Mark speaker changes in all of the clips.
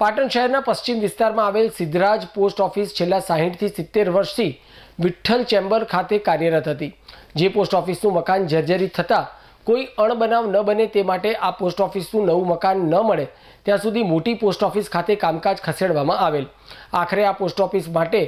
Speaker 1: પાટણ શહેરના પશ્ચિમ વિસ્તારમાં આવેલ સિદ્ધરાજ પોસ્ટ ઓફિસ છેલ્લા સાહીઠથી સિત્તેર વર્ષથી વિઠ્ઠલ ચેમ્બર ખાતે કાર્યરત હતી. જે પોસ્ટ ઓફિસનું મકાન જર્જરિત થતાં કોઈ અણબનાવ ન બને તે માટે આ પોસ્ટ ઓફિસનું નવું મકાન ન મળે ત્યાં સુધી મોટી પોસ્ટ ઓફિસ ખાતે કામકાજ ખસેડવામાં આવેલ. આખરે આ પોસ્ટ ઓફિસ માટે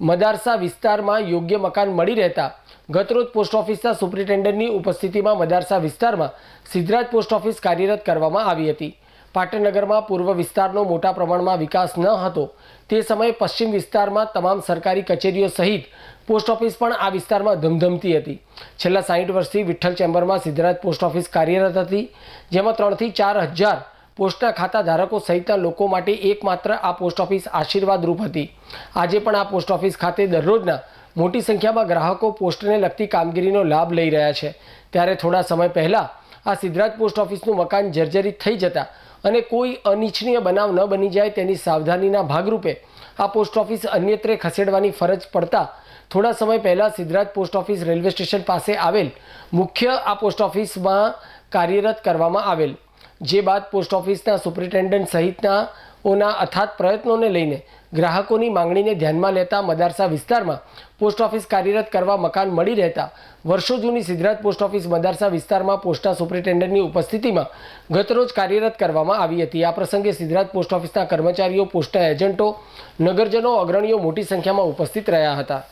Speaker 1: મદારસા વિસ્તારમાં યોગ્ય મકાન મળી રહેતા ગતરોજ પોસ્ટ ઓફિસના સુપ્રિન્ટેન્ડન્ટની ઉપસ્થિતિમાં મદારસા વિસ્તારમાં સિદ્ધરાજ પોસ્ટ ઓફિસ કાર્યરત કરવામાં આવી હતી. પાટણનગરમાં પૂર્વ વિસ્તારનો મોટા પ્રમાણમાં વિકાસ ન હતો. તે સમયે પશ્ચિમ વિસ્તારમાં તમામ સરકારી કચેરીઓ સહિત પોસ્ટ ઓફિસ પણ આ વિસ્તારમાં ધમધમતી હતી. છેલ્લા સાહીઠ વર્ષથી વિઠ્ઠલ ચેમ્બરમાં સિદ્ધરાજ પોસ્ટ ઓફિસ કાર્યરત હતી, જેમાં ત્રણથી ચાર હજાર પોસ્ટના ખાતા ધારકો સહિતના લોકો માટે એકમાત્ર આ પોસ્ટ ઓફિસ આશીર્વાદરૂપ હતી. આજે પણ આ પોસ્ટ ઓફિસ ખાતે દરરોજના મોટી સંખ્યામાં ગ્રાહકો પોસ્ટને લગતી કામગીરીનો લાભ લઈ રહ્યા છે. ત્યારે થોડા સમય પહેલાં આ સિદ્ધરાજ પોસ્ટ ઓફિસનું મકાન જર્જરિત થઈ જતા અને કોઈ અનિચ્છનીય બનાવ ન બની જાય તેની સાવધાનીના ભાગરૂપે આ પોસ્ટ ઓફિસ અન્યત્રે ખસેડવાની ફરજ પડતા થોડા સમય પહેલાં Siddhraj post office railway station પાસે આવેલ મુખ્ય આ પોસ્ટ ઓફિસમાં કાર્યરત કરવામાં આવેલ. જે બાદ પોસ્ટ ઓફિસના સુપ્રિન્ટેન્ડન્ટ સહિતના ઓના અથાત પ્રયત્નોને લઈને ગ્રાહકોની માંગણીને ધ્યાનમાં લેતા મદારસા વિસ્તારમાં પોસ્ટ ઓફિસ કાર્યરત કરવા મકાન મળી રહેતા વર્ષો જૂની સિદ્ધરાજ પોસ્ટ ઓફિસ મદારસા વિસ્તારમાં પોસ્ટા સુપ્રિન્ટેન્ડન્ટની ઉપસ્થિતિમાં ગતરોજ કાર્યરત કરવામાં આવી હતી. આ પ્રસંગે સિદ્ધરાજ પોસ્ટ ઓફિસના કર્મચારીઓ, પોસ્ટા એજન્ટો, નગરજનો, અગ્રણીઓ મોટી સંખ્યામાં ઉપસ્થિત રહ્યા હતા.